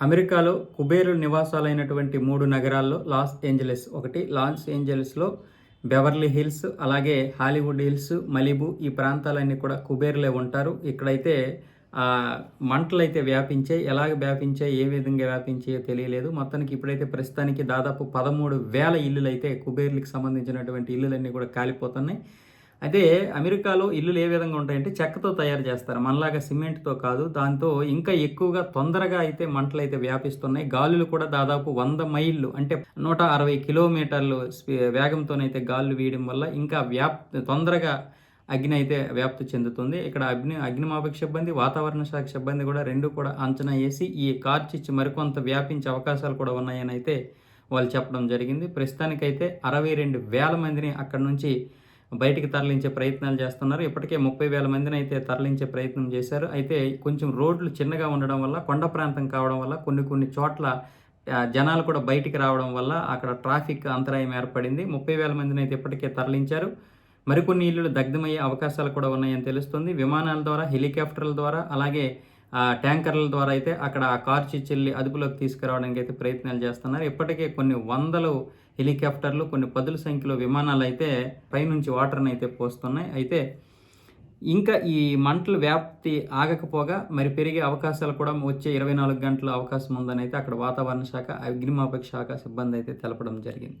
అమెరికాలో కుబేరు నివాసాలైనటువంటి మూడు నగరాల్లో లాస్ ఏంజలస్ ఒకటి. లాస్ ఏంజలస్లో బెవర్లీ హిల్స్ అలాగే హాలీవుడ్ హిల్స్ మలిబు ఈ ప్రాంతాలన్నీ కూడా కుబేర్లే ఉంటారు. ఇక్కడైతే మంటలు అయితే వ్యాపించాయి. ఎలాగ వ్యాపించాయి? ఏ విధంగా వ్యాపించాయో తెలియలేదు. మొత్తానికి ఇప్పుడైతే ప్రస్తుతానికి దాదాపు పదమూడు వేల ఇల్లులు అయితే కుబేర్లకు సంబంధించినటువంటి ఇల్లులన్నీ కూడా కాలిపోతున్నాయి. అయితే అమెరికాలో ఇల్లులు ఏ విధంగా ఉంటాయంటే చెక్కతో తయారు చేస్తారు. మనలాగా సిమెంట్తో కాదు. దాంతో ఇంకా ఎక్కువగా తొందరగా అయితే మంటలు అయితే వ్యాపిస్తున్నాయి. గాలులు కూడా దాదాపు వంద మైళ్ళు అంటే నూట అరవై కిలోమీటర్లు వేగంతోనైతే గాలులు వీయడం వల్ల ఇంకా వ్యాప్ తొందరగా అగ్ని అయితే వ్యాప్తి చెందుతుంది. ఇక్కడ అగ్ని అగ్నిమాపక సిబ్బంది వాతావరణ శాఖ సిబ్బంది కూడా రెండు కూడా అంచనా వేసి ఈ కార్చిచ్చి మరికొంత వ్యాపించే అవకాశాలు కూడా ఉన్నాయని అయితే వాళ్ళు చెప్పడం జరిగింది. ప్రస్తుతానికైతే అరవై రెండు వేల మందిని అక్కడ నుంచి బయటికి తరలించే ప్రయత్నాలు చేస్తున్నారు. ఇప్పటికే ముప్పై వేల మందిని అయితే తరలించే ప్రయత్నం చేశారు. అయితే కొంచెం రోడ్లు చిన్నగా ఉండడం వల్ల కొండ ప్రాంతం కావడం వల్ల కొన్ని కొన్ని చోట్ల జనాలు కూడా బయటికి రావడం వల్ల అక్కడ ట్రాఫిక్ అంతరాయం ఏర్పడింది. ముప్పై వేల మందిని అయితే ఇప్పటికే తరలించారు. మరికొన్ని ఇళ్ళు దగ్ధమయ్యే అవకాశాలు కూడా ఉన్నాయని తెలుస్తుంది. విమానాల ద్వారా హెలికాప్టర్ల ద్వారా అలాగే ట్యాంకర్ల ద్వారా అయితే అక్కడ ఆ కార్ చిచ్చెల్లి అదుపులోకి తీసుకురావడానికి అయితే ప్రయత్నాలు చేస్తున్నారు. ఇప్పటికే కొన్ని వందలు హెలికాప్టర్లు కొన్ని పదుల సంఖ్యలో విమానాలు అయితే పైనుంచి వాటర్ని అయితే పోస్తున్నాయి. అయితే ఇంకా ఈ మంటల వ్యాప్తి ఆగకపోగా మరి పెరిగే అవకాశాలు కూడా వచ్చే ఇరవై నాలుగు గంటల అవకాశం ఉందని అయితే అక్కడ వాతావరణ శాఖ అగ్నిమాపక శాఖ సిబ్బంది అయితే తెలపడం జరిగింది.